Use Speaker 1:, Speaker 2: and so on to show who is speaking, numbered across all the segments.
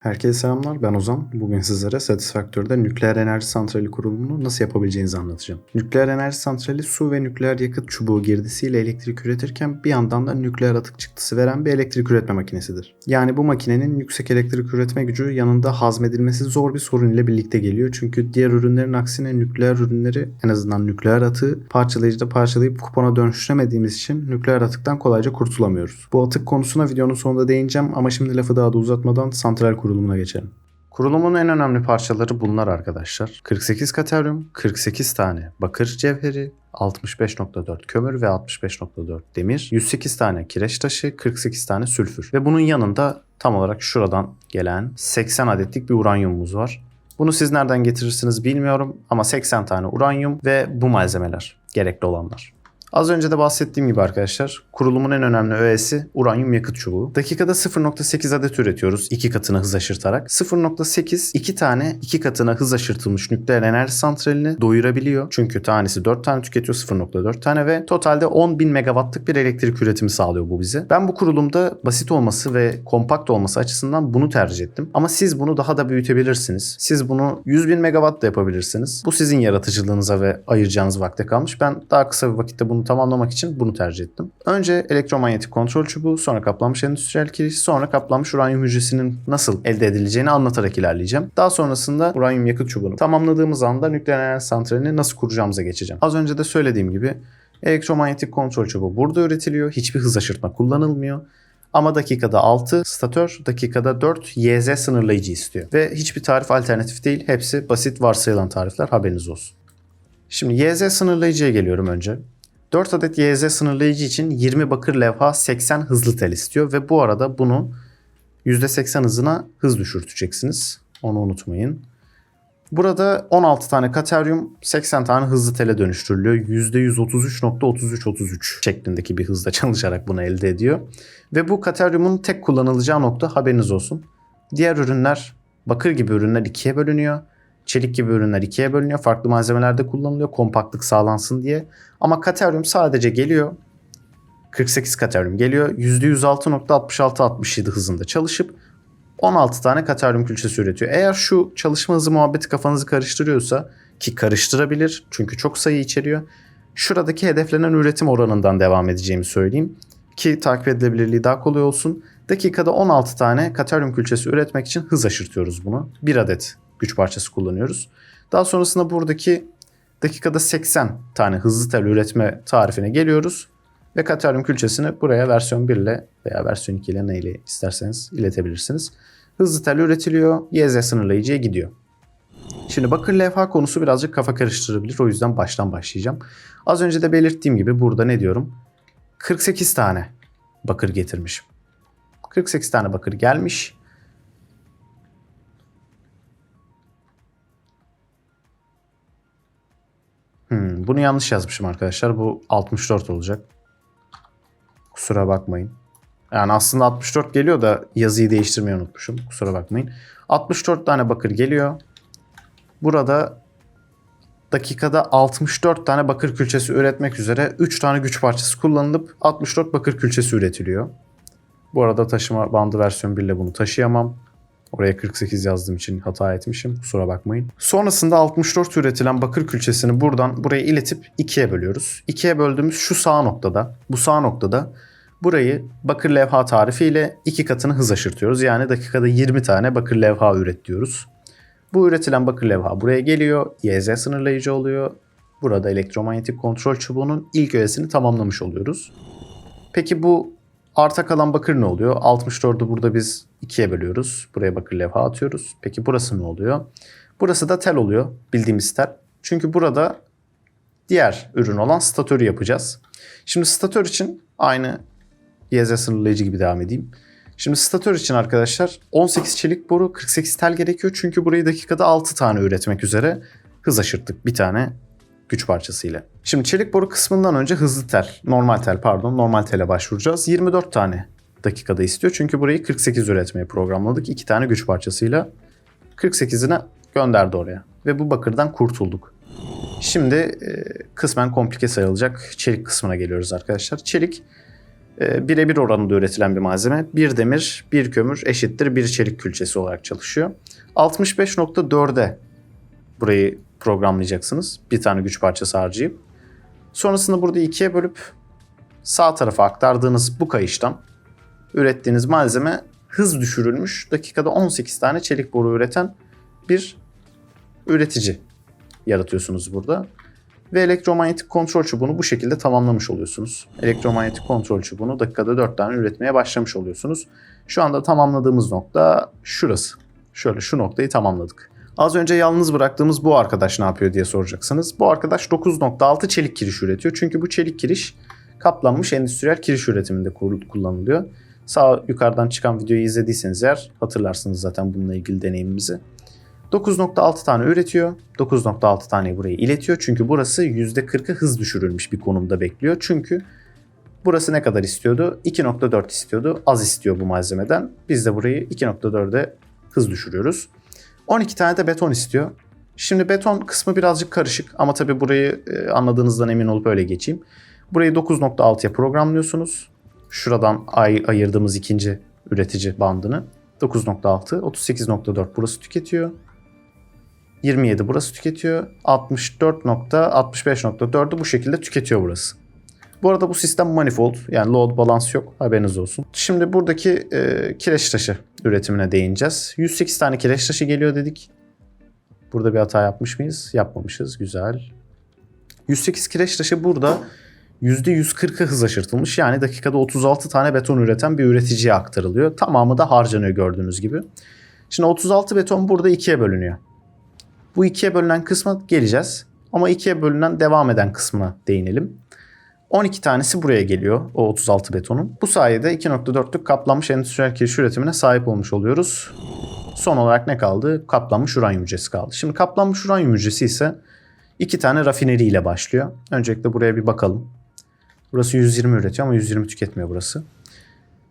Speaker 1: Herkese selamlar ben Ozan. Bugün sizlere Satisfactory'de nükleer enerji santrali kurulumunu nasıl yapabileceğinizi anlatacağım. Nükleer enerji santrali su ve nükleer yakıt çubuğu girdisiyle elektrik üretirken bir yandan da nükleer atık çıktısı veren bir elektrik üretme makinesidir. Yani bu makinenin yüksek elektrik üretme gücü yanında hazmedilmesi zor bir sorun ile birlikte geliyor. Çünkü diğer ürünlerin aksine nükleer ürünleri en azından nükleer atığı parçalayıcıda parçalayıp kupona dönüştüremediğimiz için nükleer atıktan kolayca kurtulamıyoruz. Bu atık konusuna videonun sonunda değineceğim ama şimdi lafı daha da uzatmadan santral kurulumuna geçelim. Kurulumun en önemli parçaları bunlar arkadaşlar. 48 kateryum, 48 tane bakır cevheri, 65.4 kömür ve 65.4 demir, 108 tane kireç taşı, 48 tane sülfür. Ve bunun yanında tam olarak şuradan gelen 80 adetlik bir uranyumumuz var. Bunu siz nereden getirirsiniz bilmiyorum ama 80 tane uranyum ve bu malzemeler gerekli olanlar. Az önce de bahsettiğim gibi arkadaşlar kurulumun en önemli öğesi uranyum yakıt çubuğu. Dakikada 0.8 adet üretiyoruz iki katına hız aşırtarak. 0.8 iki tane iki katına hız aşırtılmış nükleer enerji santralini doyurabiliyor. Çünkü tanesi 4 tane tüketiyor 0.4 tane ve totalde 10.000 megawattlık bir elektrik üretimi sağlıyor bu bize. Ben bu kurulumda basit olması ve kompakt olması açısından bunu tercih ettim. Ama siz bunu daha da büyütebilirsiniz. Siz bunu 100.000 megawatt da yapabilirsiniz. Bu sizin yaratıcılığınıza ve ayıracağınız vakte kalmış. Ben daha kısa bir vakitte bunu tamamlamak için bunu tercih ettim. Önce elektromanyetik kontrol çubuğu, sonra kaplanmış endüstriyel kiriş, sonra kaplanmış uranyum hücresinin nasıl elde edileceğini anlatarak ilerleyeceğim. Daha sonrasında uranyum yakıt çubuğunu tamamladığımız anda nükleer enerji santralini nasıl kuracağımıza geçeceğim. Az önce de söylediğim gibi elektromanyetik kontrol çubuğu burada üretiliyor. Hiçbir hız aşırtma kullanılmıyor. Ama dakikada 6 statör, dakikada 4 YZ sınırlayıcı istiyor. Ve hiçbir tarif alternatif değil. Hepsi basit varsayılan tarifler haberiniz olsun. Şimdi YZ sınırlayıcıya geliyorum önce. 4 adet YZ sınırlayıcı için 20 bakır levha 80 hızlı tel istiyor ve bu arada bunu %80 hızına hız düşürteceksiniz. Onu unutmayın. Burada 16 tane kateryum 80 tane hızlı tele dönüştürülüyor. %133.3333 şeklindeki bir hızla çalışarak bunu elde ediyor. Ve bu kateryumun tek kullanılacağı nokta haberiniz olsun. Diğer ürünler bakır gibi ürünler ikiye bölünüyor. Çelik gibi ürünler ikiye bölünüyor. Farklı malzemelerde kullanılıyor. Kompaktlık sağlansın diye. Ama kateryum sadece geliyor. 48 kateryum geliyor. %106.66-67 hızında çalışıp 16 tane kateryum külçesi üretiyor. Eğer şu çalışma hızı muhabbeti kafanızı karıştırıyorsa ki karıştırabilir çünkü çok sayı içeriyor. Şuradaki hedeflenen üretim oranından devam edeceğimi söyleyeyim ki takip edilebilirliği daha kolay olsun. Dakikada 16 tane kateryum külçesi üretmek için hız aşırtıyoruz bunu. Bir adet güç parçası kullanıyoruz. Daha sonrasında buradaki dakikada 80 tane hızlı tel üretme tarifine geliyoruz. Ve kateryum külçesini buraya versiyon 1 ile veya versiyon 2 ile neyle isterseniz iletebilirsiniz. Hızlı tel üretiliyor, YZ sınırlayıcıya gidiyor. Şimdi bakır levha konusu birazcık kafa karıştırabilir. O yüzden baştan başlayacağım. Az önce de belirttiğim gibi burada ne diyorum? 48 tane bakır getirmişim. 48 tane bakır gelmiş. Hmm, bunu yanlış yazmışım arkadaşlar. Bu 64 olacak. Kusura bakmayın. Yani aslında 64 geliyor da yazıyı değiştirmeyi unutmuşum. Kusura bakmayın. 64 tane bakır geliyor. Burada dakikada 64 tane bakır külçesi üretmek üzere 3 tane güç parçası kullanılıp 64 bakır külçesi üretiliyor. Bu arada taşıma bandı versiyon 1 ile bunu taşıyamam. Oraya 48 yazdığım için hata etmişim. Kusura bakmayın. Sonrasında 64 üretilen bakır külçesini buradan buraya iletip ikiye bölüyoruz. İkiye böldüğümüz şu sağ noktada, bu sağ noktada burayı bakır levha tarifiyle iki katını hız aşırtıyoruz. Yani dakikada 20 tane bakır levha üret diyoruz. Bu üretilen bakır levha buraya geliyor. YZ sınırlayıcı oluyor. Burada elektromanyetik kontrol çubuğunun ilk öğesini tamamlamış oluyoruz. Peki bu arta kalan bakır ne oluyor? 64'ü burada biz ikiye bölüyoruz. Buraya bakır levha atıyoruz. Peki burası ne oluyor? Burası da tel oluyor. Bildiğimiz tel. Çünkü burada diğer ürün olan statörü yapacağız. Şimdi statör için aynı YZ sınırlayıcı gibi devam edeyim. Şimdi statör için arkadaşlar 18 çelik boru 48 tel gerekiyor. Çünkü burayı dakikada 6 tane üretmek üzere hız aşırttık bir tane güç parçasıyla. Şimdi çelik boru kısmından önce hızlı tel, normal tel pardon normal tele başvuracağız. 24 tane dakikada istiyor. Çünkü burayı 48 üretmeye programladık. 2 tane güç parçasıyla 48'ine gönderdi oraya. Ve bu bakırdan kurtulduk. Şimdi e, kısmen komplike sayılacak çelik kısmına geliyoruz arkadaşlar. Çelik e, birebir oranında üretilen bir malzeme. Bir demir, bir kömür eşittir bir çelik külçesi olarak çalışıyor. 65.4'e burayı programlayacaksınız. Bir tane güç parçası harcayıp. Sonrasında burada ikiye bölüp sağ tarafa aktardığınız bu kayıştan ürettiğiniz malzeme hız düşürülmüş dakikada 18 tane çelik boru üreten bir üretici yaratıyorsunuz burada. Ve elektromanyetik kontrol çubuğunu bu şekilde tamamlamış oluyorsunuz. Elektromanyetik kontrol çubuğunu dakikada 4 tane üretmeye başlamış oluyorsunuz. Şu anda tamamladığımız nokta şurası. Şöyle şu noktayı tamamladık. Az önce yalnız bıraktığımız bu arkadaş ne yapıyor diye soracaksınız. Bu arkadaş 9.6 çelik kiriş üretiyor. Çünkü bu çelik kiriş kaplanmış endüstriyel kiriş üretiminde kullanılıyor. Sağ yukarıdan çıkan videoyu izlediyseniz eğer hatırlarsınız zaten bununla ilgili deneyimimizi. 9.6 tane üretiyor. 9.6 taneyi buraya iletiyor. Çünkü burası %40'ı hız düşürülmüş bir konumda bekliyor. Çünkü burası ne kadar istiyordu? 2.4 istiyordu. Az istiyor bu malzemeden. Biz de burayı 2.4'e hız düşürüyoruz. 12 tane de beton istiyor. Şimdi beton kısmı birazcık karışık ama tabii burayı e, anladığınızdan emin olup öyle geçeyim. Burayı 9.6'ya programlıyorsunuz. Şuradan ay ayırdığımız ikinci üretici bandını 9.6, 38.4 burası tüketiyor. 27 burası tüketiyor. 64.65.4'ü bu şekilde tüketiyor burası. Bu arada bu sistem manifold yani load balans yok haberiniz olsun. Şimdi buradaki e, kireç taşı üretimine değineceğiz. 108 tane kireç taşı geliyor dedik. Burada bir hata yapmış mıyız? Yapmamışız. Güzel. 108 kireç taşı burada %140'ı hız aşırtılmış. Yani dakikada 36 tane beton üreten bir üreticiye aktarılıyor. Tamamı da harcanıyor gördüğünüz gibi. Şimdi 36 beton burada ikiye bölünüyor. Bu ikiye bölünen kısma geleceğiz. Ama ikiye bölünen devam eden kısmına değinelim. 12 tanesi buraya geliyor o 36 betonun. Bu sayede 2.4'lük kaplanmış endüstriyel kiriş üretimine sahip olmuş oluyoruz. Son olarak ne kaldı? Kaplanmış uranyum hücresi kaldı. Şimdi kaplanmış uranyum hücresi ise iki tane rafineri ile başlıyor. Öncelikle buraya bir bakalım. Burası 120 üretiyor ama 120 tüketmiyor burası.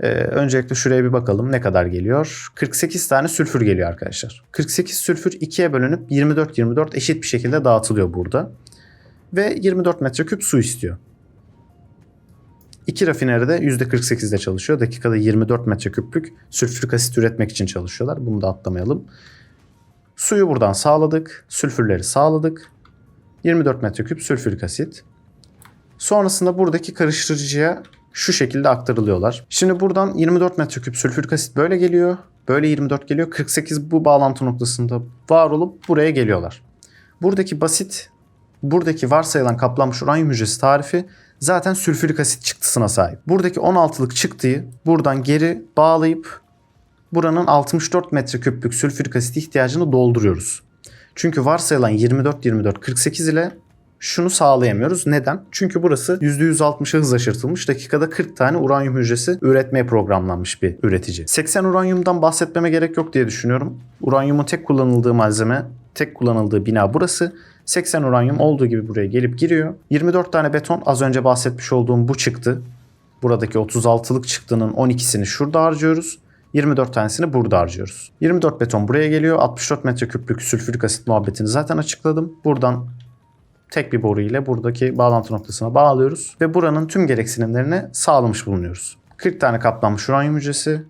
Speaker 1: Ee, öncelikle şuraya bir bakalım ne kadar geliyor. 48 tane sülfür geliyor arkadaşlar. 48 sülfür ikiye bölünüp 24-24 eşit bir şekilde dağıtılıyor burada. Ve 24 metreküp su istiyor. İki rafineri de %48'de çalışıyor. Dakikada 24 metreküplük sülfürik asit üretmek için çalışıyorlar. Bunu da atlamayalım. Suyu buradan sağladık. Sülfürleri sağladık. 24 metreküp sülfürik asit. Sonrasında buradaki karıştırıcıya şu şekilde aktarılıyorlar. Şimdi buradan 24 metreküp sülfürik asit böyle geliyor. Böyle 24 geliyor. 48 bu bağlantı noktasında var olup buraya geliyorlar. Buradaki basit, buradaki varsayılan kaplanmış uranyum hücresi tarifi zaten sülfürik asit çıktısına sahip. Buradaki 16'lık çıktıyı buradan geri bağlayıp buranın 64 metreküplük sülfürik asit ihtiyacını dolduruyoruz. Çünkü varsayılan 24-24-48 ile şunu sağlayamıyoruz. Neden? Çünkü burası %160'a hız aşırtılmış. Dakikada 40 tane uranyum hücresi üretmeye programlanmış bir üretici. 80 uranyumdan bahsetmeme gerek yok diye düşünüyorum. Uranyumun tek kullanıldığı malzeme, tek kullanıldığı bina burası. 80 uranyum olduğu gibi buraya gelip giriyor. 24 tane beton az önce bahsetmiş olduğum bu çıktı. Buradaki 36'lık çıktının 12'sini şurada harcıyoruz. 24 tanesini burada harcıyoruz. 24 beton buraya geliyor. 64 metreküplük sülfürik asit muhabbetini zaten açıkladım. Buradan tek bir boru ile buradaki bağlantı noktasına bağlıyoruz ve buranın tüm gereksinimlerini sağlamış bulunuyoruz. 40 tane kaplanmış uranyum hücresi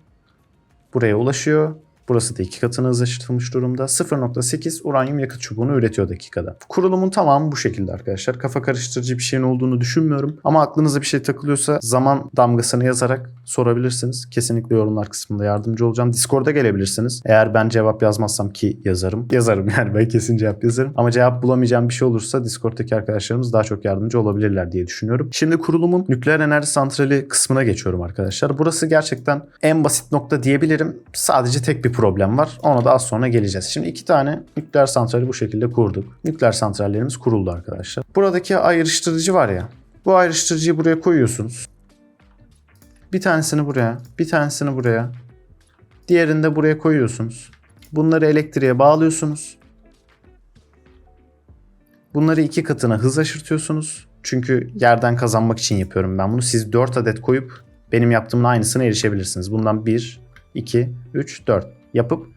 Speaker 1: buraya ulaşıyor. Burası da iki katına hızlaştırılmış durumda. 0.8 uranyum yakıt çubuğunu üretiyor dakikada. Kurulumun tamamı bu şekilde arkadaşlar. Kafa karıştırıcı bir şeyin olduğunu düşünmüyorum. Ama aklınıza bir şey takılıyorsa zaman damgasını yazarak sorabilirsiniz. Kesinlikle yorumlar kısmında yardımcı olacağım. Discord'a gelebilirsiniz. Eğer ben cevap yazmazsam ki yazarım. Yazarım yani ben kesin cevap yazarım. Ama cevap bulamayacağım bir şey olursa Discord'daki arkadaşlarımız daha çok yardımcı olabilirler diye düşünüyorum. Şimdi kurulumun nükleer enerji santrali kısmına geçiyorum arkadaşlar. Burası gerçekten en basit nokta diyebilirim. Sadece tek bir problem var. Ona da az sonra geleceğiz. Şimdi iki tane nükleer santrali bu şekilde kurduk. Nükleer santrallerimiz kuruldu arkadaşlar. Buradaki ayrıştırıcı var ya. Bu ayrıştırıcıyı buraya koyuyorsunuz. Bir tanesini buraya, bir tanesini buraya. Diğerini de buraya koyuyorsunuz. Bunları elektriğe bağlıyorsunuz. Bunları iki katına hız aşırtıyorsunuz. Çünkü yerden kazanmak için yapıyorum ben bunu. Siz 4 adet koyup benim yaptığımın aynısına erişebilirsiniz. Bundan 1, 2, 3, 4 yapıp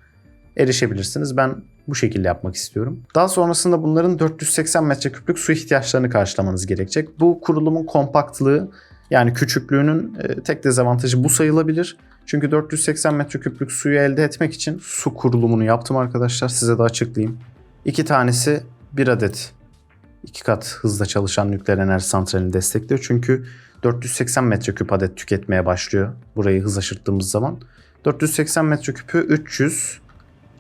Speaker 1: erişebilirsiniz. Ben bu şekilde yapmak istiyorum. Daha sonrasında bunların 480 metreküplük su ihtiyaçlarını karşılamanız gerekecek. Bu kurulumun kompaktlığı Yani küçüklüğünün e, tek dezavantajı bu sayılabilir. Çünkü 480 metreküplük suyu elde etmek için su kurulumunu yaptım arkadaşlar. Size de açıklayayım. İki tanesi bir adet iki kat hızla çalışan nükleer enerji santralini destekliyor. Çünkü 480 metreküp adet tüketmeye başlıyor burayı hız aşırttığımız zaman. 480 metreküpü 300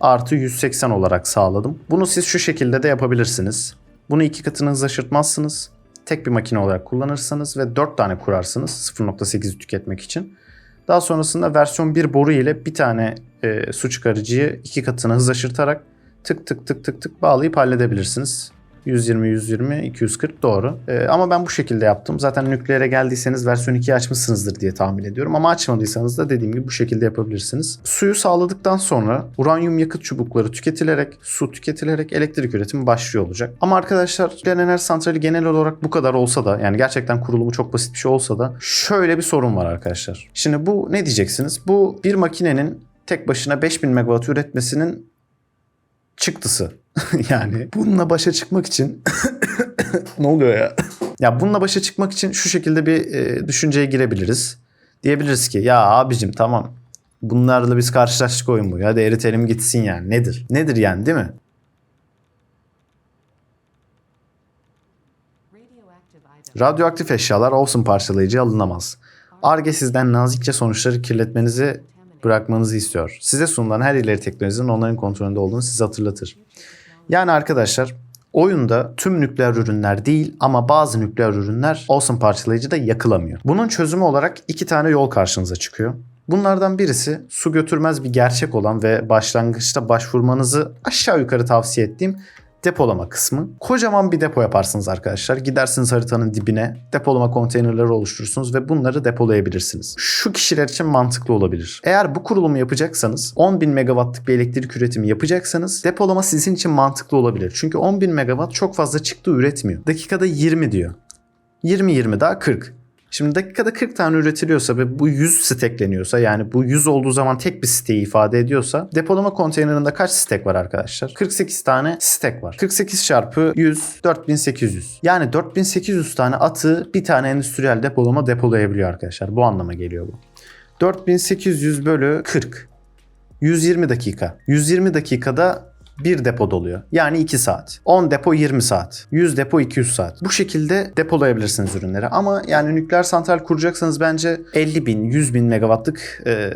Speaker 1: artı 180 olarak sağladım. Bunu siz şu şekilde de yapabilirsiniz. Bunu iki katını hız aşırtmazsınız. Tek bir makine olarak kullanırsanız ve 4 tane kurarsınız 0.8'i tüketmek için. Daha sonrasında versiyon 1 boru ile bir tane e, su çıkarıcıyı iki katına hız aşırtarak tık tık tık tık tık bağlayıp halledebilirsiniz. 120, 120, 240 doğru. Ee, ama ben bu şekilde yaptım. Zaten nükleere geldiyseniz versiyon 2'yi açmışsınızdır diye tahmin ediyorum. Ama açmadıysanız da dediğim gibi bu şekilde yapabilirsiniz. Suyu sağladıktan sonra uranyum yakıt çubukları tüketilerek, su tüketilerek elektrik üretimi başlıyor olacak. Ama arkadaşlar nükleer enerji santrali genel olarak bu kadar olsa da yani gerçekten kurulumu çok basit bir şey olsa da şöyle bir sorun var arkadaşlar. Şimdi bu ne diyeceksiniz? Bu bir makinenin tek başına 5000 megawatt üretmesinin çıktısı. yani bununla başa çıkmak için ne oluyor ya? ya bununla başa çıkmak için şu şekilde bir e, düşünceye girebiliriz. Diyebiliriz ki ya abicim tamam bunlarla biz karşılaştık oyun boyu. Hadi eritelim gitsin yani. Nedir? Nedir yani değil mi? Radyoaktif eşyalar olsun parçalayıcı alınamaz. ARGE sizden nazikçe sonuçları kirletmenizi bırakmanızı istiyor. Size sunulan her ileri teknolojinin onların kontrolünde olduğunu size hatırlatır. Yani arkadaşlar oyunda tüm nükleer ürünler değil ama bazı nükleer ürünler olsun parçalayıcıda yakılamıyor. Bunun çözümü olarak iki tane yol karşınıza çıkıyor. Bunlardan birisi su götürmez bir gerçek olan ve başlangıçta başvurmanızı aşağı yukarı tavsiye ettiğim depolama kısmı. Kocaman bir depo yaparsınız arkadaşlar. Gidersiniz haritanın dibine, depolama konteynerleri oluşturursunuz ve bunları depolayabilirsiniz. Şu kişiler için mantıklı olabilir. Eğer bu kurulumu yapacaksanız, 10.000 megawattlık bir elektrik üretimi yapacaksanız depolama sizin için mantıklı olabilir. Çünkü 10.000 megawatt çok fazla çıktı üretmiyor. Dakikada 20 diyor. 20-20 daha 40. Şimdi dakikada 40 tane üretiliyorsa ve bu 100 stekleniyorsa yani bu 100 olduğu zaman tek bir steği ifade ediyorsa depolama konteynerinde kaç stek var arkadaşlar? 48 tane stek var. 48 çarpı 100 4800. Yani 4800 tane atı bir tane endüstriyel depolama depolayabiliyor arkadaşlar. Bu anlama geliyor bu. 4800 bölü 40. 120 dakika. 120 dakikada bir depo doluyor. Yani 2 saat. 10 depo 20 saat. 100 depo 200 saat. Bu şekilde depolayabilirsiniz ürünleri. Ama yani nükleer santral kuracaksanız bence 50 bin, 100 bin megawattlık e,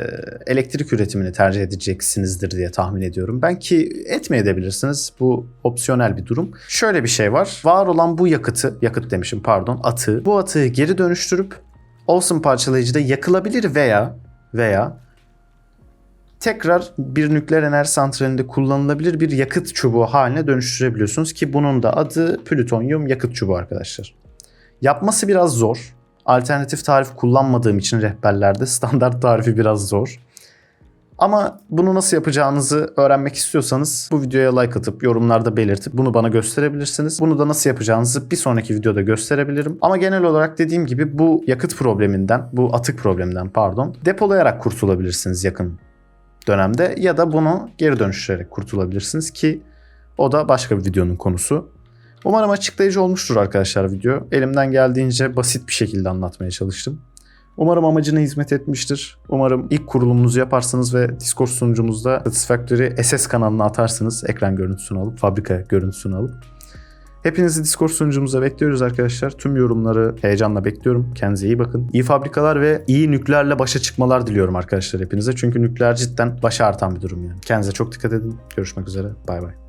Speaker 1: elektrik üretimini tercih edeceksinizdir diye tahmin ediyorum. Ben ki etmeyebilirsiniz. Bu opsiyonel bir durum. Şöyle bir şey var. Var olan bu yakıtı, yakıt demişim pardon, atığı. Bu atığı geri dönüştürüp Olsun parçalayıcıda yakılabilir veya veya tekrar bir nükleer enerji santralinde kullanılabilir bir yakıt çubuğu haline dönüştürebiliyorsunuz ki bunun da adı plütonyum yakıt çubuğu arkadaşlar. Yapması biraz zor. Alternatif tarif kullanmadığım için rehberlerde standart tarifi biraz zor. Ama bunu nasıl yapacağınızı öğrenmek istiyorsanız bu videoya like atıp yorumlarda belirtip bunu bana gösterebilirsiniz. Bunu da nasıl yapacağınızı bir sonraki videoda gösterebilirim. Ama genel olarak dediğim gibi bu yakıt probleminden, bu atık probleminden pardon, depolayarak kurtulabilirsiniz yakın dönemde ya da bunu geri dönüştürerek kurtulabilirsiniz ki o da başka bir videonun konusu. Umarım açıklayıcı olmuştur arkadaşlar video. Elimden geldiğince basit bir şekilde anlatmaya çalıştım. Umarım amacına hizmet etmiştir. Umarım ilk kurulumunuzu yaparsınız ve Discord sunucumuzda Satisfactory SS kanalına atarsınız. Ekran görüntüsünü alıp, fabrika görüntüsünü alıp. Hepinizi Discord sunucumuza bekliyoruz arkadaşlar. Tüm yorumları heyecanla bekliyorum. Kendinize iyi bakın. İyi fabrikalar ve iyi nükleerle başa çıkmalar diliyorum arkadaşlar hepinize. Çünkü nükleer cidden başa artan bir durum yani. Kendinize çok dikkat edin. Görüşmek üzere. Bay bay.